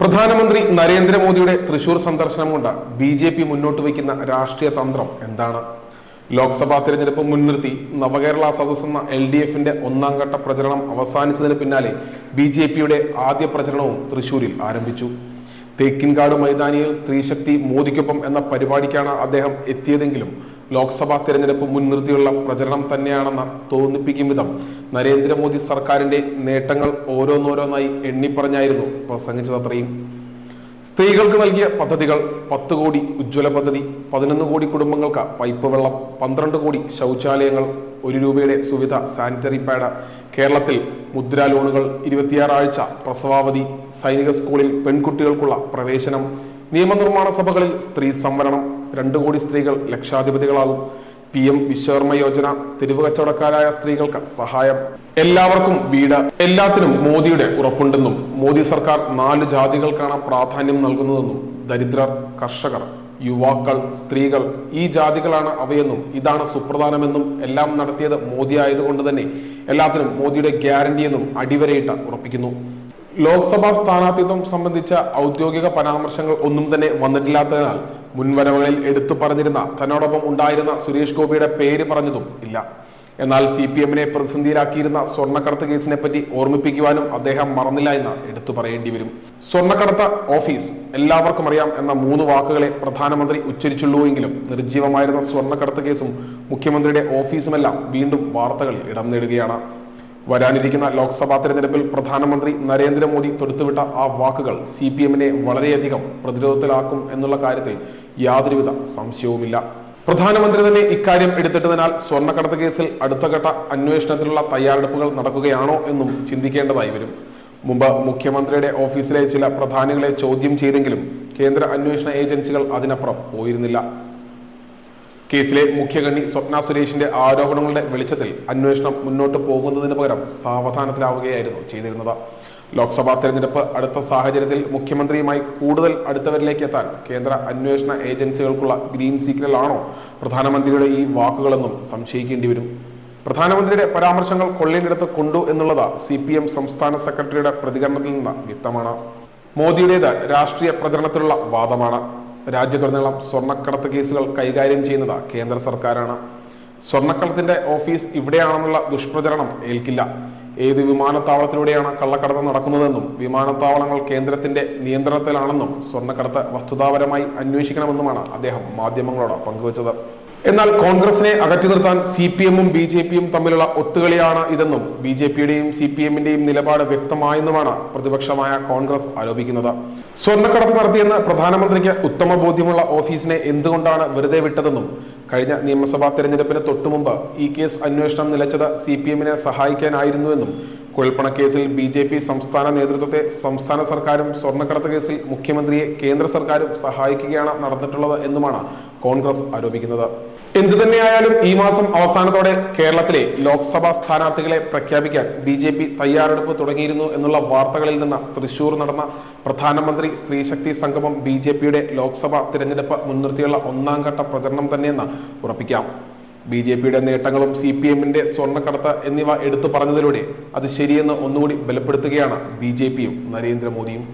പ്രധാനമന്ത്രി നരേന്ദ്രമോദിയുടെ തൃശൂർ സന്ദർശനം കൊണ്ട് ബി ജെ പി മുന്നോട്ട് വയ്ക്കുന്ന രാഷ്ട്രീയ തന്ത്രം എന്താണ്? ലോക്സഭാ തിരഞ്ഞെടുപ്പ് മുൻനിർത്തി നവകേരള സദസ് എന്ന എൽ ഡി എഫിന്റെ ഒന്നാം ഘട്ട പ്രചരണം അവസാനിച്ചതിന് പിന്നാലെ ബി ജെ പിയുടെ ആദ്യ പ്രചരണവും തൃശൂരിൽ ആരംഭിച്ചു. തേക്കിൻകാട് മൈതാനിയിൽ സ്ത്രീശക്തി മോദിക്കൊപ്പം എന്ന പരിപാടിക്കാണ് അദ്ദേഹം എത്തിയതെങ്കിലും ലോക്സഭാ തിരഞ്ഞെടുപ്പ് മുൻനിർത്തിയുള്ള പ്രചരണം തന്നെയാണെന്ന് തോന്നിപ്പിക്കും വിധം നരേന്ദ്രമോദി സർക്കാരിന്റെ നേട്ടങ്ങൾ ഓരോന്നോരോന്നായി എണ്ണിപ്പറഞ്ഞായിരുന്നു പ്രസംഗിച്ചത് പ്രസംഗിച്ചതത്രയും സ്ത്രീകൾക്ക് നൽകിയ പദ്ധതികൾ പത്ത് കോടി ഉജ്ജ്വല പദ്ധതി പതിനൊന്ന് കോടി കുടുംബങ്ങൾക്ക് പൈപ്പ് വെള്ളം പന്ത്രണ്ട് കോടി ശൗചാലയങ്ങൾ ഒരു രൂപയുടെ സുവിധ സാനിറ്ററി പാഡ് കേരളത്തിൽ മുദ്രാ ലോണുകൾ ഇരുപത്തിയാറാഴ്ച പ്രസവാവധി സൈനിക സ്കൂളിൽ പെൺകുട്ടികൾക്കുള്ള പ്രവേശനം നിയമനിർമ്മാണ സഭകളിൽ സ്ത്രീ സംവരണം രണ്ടു കോടി സ്ത്രീകൾ ലക്ഷാധിപതികളാകും. പി എം വിശ്വകർമ്മ യോജന തെരുവ് കച്ചവടക്കാരായ സ്ത്രീകൾക്ക് സഹായം. എല്ലാവർക്കും വീട് എല്ലാത്തിനും മോദിയുടെ ഉറപ്പുണ്ടെന്നും മോദി സർക്കാർ നാല് ജാതികൾക്കാണ് പ്രാധാന്യം നൽകുന്നതെന്നും ദരിദ്രർ കർഷകർ യുവാക്കൾ സ്ത്രീകൾ ഈ ജാതികളാണ് അവയെന്നും ഇതാണ് സുപ്രധാനമെന്നും എല്ലാം നടത്തിയത് മോദി ആയതുകൊണ്ട് തന്നെ എല്ലാത്തിനും മോദിയുടെ ഗ്യാരണ്ടിയെന്നും അടിവരയിട്ട് ഉറപ്പിക്കുന്നു. ലോക്സഭാ സ്ഥാനാർത്ഥിത്വം സംബന്ധിച്ച ഔദ്യോഗിക പരാമർശങ്ങൾ ഒന്നും തന്നെ വന്നിട്ടില്ലാത്തതിനാൽ മുൻവരവുകളിൽ എടുത്തു പറഞ്ഞിരുന്ന തന്നോടൊപ്പം ഉണ്ടായിരുന്ന സുരേഷ് ഗോപിയുടെ പേര് പറഞ്ഞതും ഇല്ല. എന്നാൽ സി പി എമ്മിനെ പ്രതിസന്ധിയിലാക്കിയിരുന്ന സ്വർണക്കടത്ത് കേസിനെ പറ്റി ഓർമ്മിപ്പിക്കുവാനും അദ്ദേഹം മറന്നില്ല എന്ന് എടുത്തു പറയേണ്ടി വരും. സ്വർണക്കടത്ത് ഓഫീസ് എല്ലാവർക്കും അറിയാം എന്ന മൂന്ന് വാക്കുകളെ പ്രധാനമന്ത്രി ഉച്ചരിച്ചുള്ളൂവെങ്കിലും നിർജീവമായിരുന്ന സ്വർണക്കടത്ത് കേസും മുഖ്യമന്ത്രിയുടെ ഓഫീസുമെല്ലാം വീണ്ടും വാർത്തകൾ ഇടം നേടുകയാണ്. വരാനിരിക്കുന്ന ലോക്സഭാ തെരഞ്ഞെടുപ്പിൽ പ്രധാനമന്ത്രി നരേന്ദ്രമോദി തൊടുത്തുവിട്ട ആ വാക്കുകൾ സി പി എമ്മിനെ വളരെയധികം പ്രതിരോധത്തിലാക്കും എന്നുള്ള കാര്യത്തിൽ യാതൊരുവിധ സംശയവുമില്ല. പ്രധാനമന്ത്രി തന്നെ ഇക്കാര്യം എടുത്തിട്ടതിനാൽ സ്വർണക്കടത്ത് കേസിൽ അടുത്തഘട്ട അന്വേഷണത്തിലുള്ള തയ്യാറെടുപ്പുകൾ നടക്കുകയാണോ എന്നും ചിന്തിക്കേണ്ടതായി വരും. മുമ്പ് മുഖ്യമന്ത്രിയുടെ ഓഫീസിലെ ചില പ്രധാനികളെ ചോദ്യം ചെയ്തെങ്കിലും കേന്ദ്ര അന്വേഷണ ഏജൻസികൾ അതിനപ്പുറം പോയിരുന്നില്ല. കേസിലെ മുഖ്യകണ്ണി സ്വപ്ന സുരേഷിന്റെ ആരോപണങ്ങളുടെ വെളിച്ചത്തിൽ അന്വേഷണം മുന്നോട്ട് പോകുന്നതിന് പകരം സാവധാനത്തിലാവുകയായിരുന്നു ചെയ്തിരുന്നത്. ലോക്സഭാ തെരഞ്ഞെടുപ്പ് അടുത്ത സാഹചര്യത്തിൽ മുഖ്യമന്ത്രിയുമായി കൂടുതൽ അടുത്തവരിലേക്ക് എത്താൻ കേന്ദ്ര അന്വേഷണ ഏജൻസികൾക്കുള്ള ഗ്രീൻ ആണോ പ്രധാനമന്ത്രിയുടെ ഈ വാക്കുകളെന്നും സംശയിക്കേണ്ടി വരും. പ്രധാനമന്ത്രിയുടെ പരാമർശങ്ങൾ കൊള്ളിനെടുത്ത് കൊണ്ടു എന്നുള്ളത് സി പി എം സംസ്ഥാന സെക്രട്ടറിയുടെ പ്രതികരണത്തിൽ നിന്ന് വ്യക്തമാണ്. മോദിയുടേത് രാഷ്ട്രീയ പ്രചരണത്തിലുള്ള വാദമാണ്. രാജ്യത്തുടനീളം സ്വർണക്കടത്ത് കേസുകൾ കൈകാര്യം ചെയ്യുന്നത് കേന്ദ്ര സർക്കാരാണ്. സ്വർണക്കടത്തിന്റെ ഓഫീസ് ഇവിടെയാണെന്നുള്ള ദുഷ്പ്രചരണം ഏൽക്കില്ല. ഏത് വിമാനത്താവളത്തിലൂടെയാണ് കള്ളക്കടത്ത് നടക്കുന്നതെന്നും വിമാനത്താവളങ്ങൾ കേന്ദ്രത്തിന്റെ നിയന്ത്രണത്തിലാണെന്നും സ്വർണക്കടത്ത് വസ്തുതാപരമായി അന്വേഷിക്കണമെന്നുമാണ് അദ്ദേഹം മാധ്യമങ്ങളോട് പങ്കുവച്ചത്. എന്നാൽ കോൺഗ്രസിനെ അകറ്റി നിർത്താൻ സി പി എമ്മും ബി ജെ പിയും തമ്മിലുള്ള ഒത്തുകളിയാണ് ഇതെന്നും ബി ജെ പിയുടെയും സി പി എമ്മിന്റെയും നിലപാട് വ്യക്തമായെന്നുമാണ് പ്രതിപക്ഷമായ കോൺഗ്രസ് ആരോപിക്കുന്നത്. സ്വർണക്കടത്ത് നടത്തിയെന്ന് പ്രധാനമന്ത്രിക്ക് ഉത്തമ ബോധ്യമുള്ള ഓഫീസിനെ എന്തുകൊണ്ടാണ് വെറുതെ വിട്ടതെന്നും കഴിഞ്ഞ നിയമസഭാ തെരഞ്ഞെടുപ്പിന് തൊട്ടുമുമ്പ് ഈ കേസ് അന്വേഷണം നിലച്ചത് സി പി എമ്മിനെ സഹായിക്കാനായിരുന്നുവെന്നും കുഴൽപ്പണക്കേസിൽ ബി ജെ പി സംസ്ഥാന നേതൃത്വത്തെ സംസ്ഥാന സർക്കാരും സ്വർണക്കടത്ത് കേസിൽ മുഖ്യമന്ത്രിയെ കേന്ദ്ര സർക്കാരും സഹായിക്കുകയാണ് നടന്നിട്ടുള്ളത് എന്നുമാണ് കോൺഗ്രസ് ആരോപിക്കുന്നത്. എന്തു തന്നെയായാലും ഈ മാസം അവസാനത്തോടെ കേരളത്തിലെ ലോക്സഭാ സ്ഥാനാർത്ഥികളെ പ്രഖ്യാപിക്കാൻ ബി ജെ പി തയ്യാറെടുപ്പ് തുടങ്ങിയിരുന്നു എന്നുള്ള വാർത്തകളിൽ നിന്ന് തൃശൂർ നടന്ന പ്രധാനമന്ത്രി സ്ത്രീശക്തി സംഗമം ബി ജെ പിയുടെ ലോക്സഭാ തിരഞ്ഞെടുപ്പ് മുൻനിർത്തിയുള്ള ഒന്നാം ഘട്ട പ്രചരണം തന്നെയെന്ന് ഉറപ്പിക്കാം. ബി ജെ പിയുടെ നേട്ടങ്ങളും സി പി എമ്മിന്റെ സ്വർണക്കടത്ത് എന്നിവ എടുത്തു പറഞ്ഞതിലൂടെ അത് ശരിയെന്ന് ഒന്നുകൂടി ബലപ്പെടുത്തുകയാണ് ബി ജെ പിയും നരേന്ദ്രമോദിയും.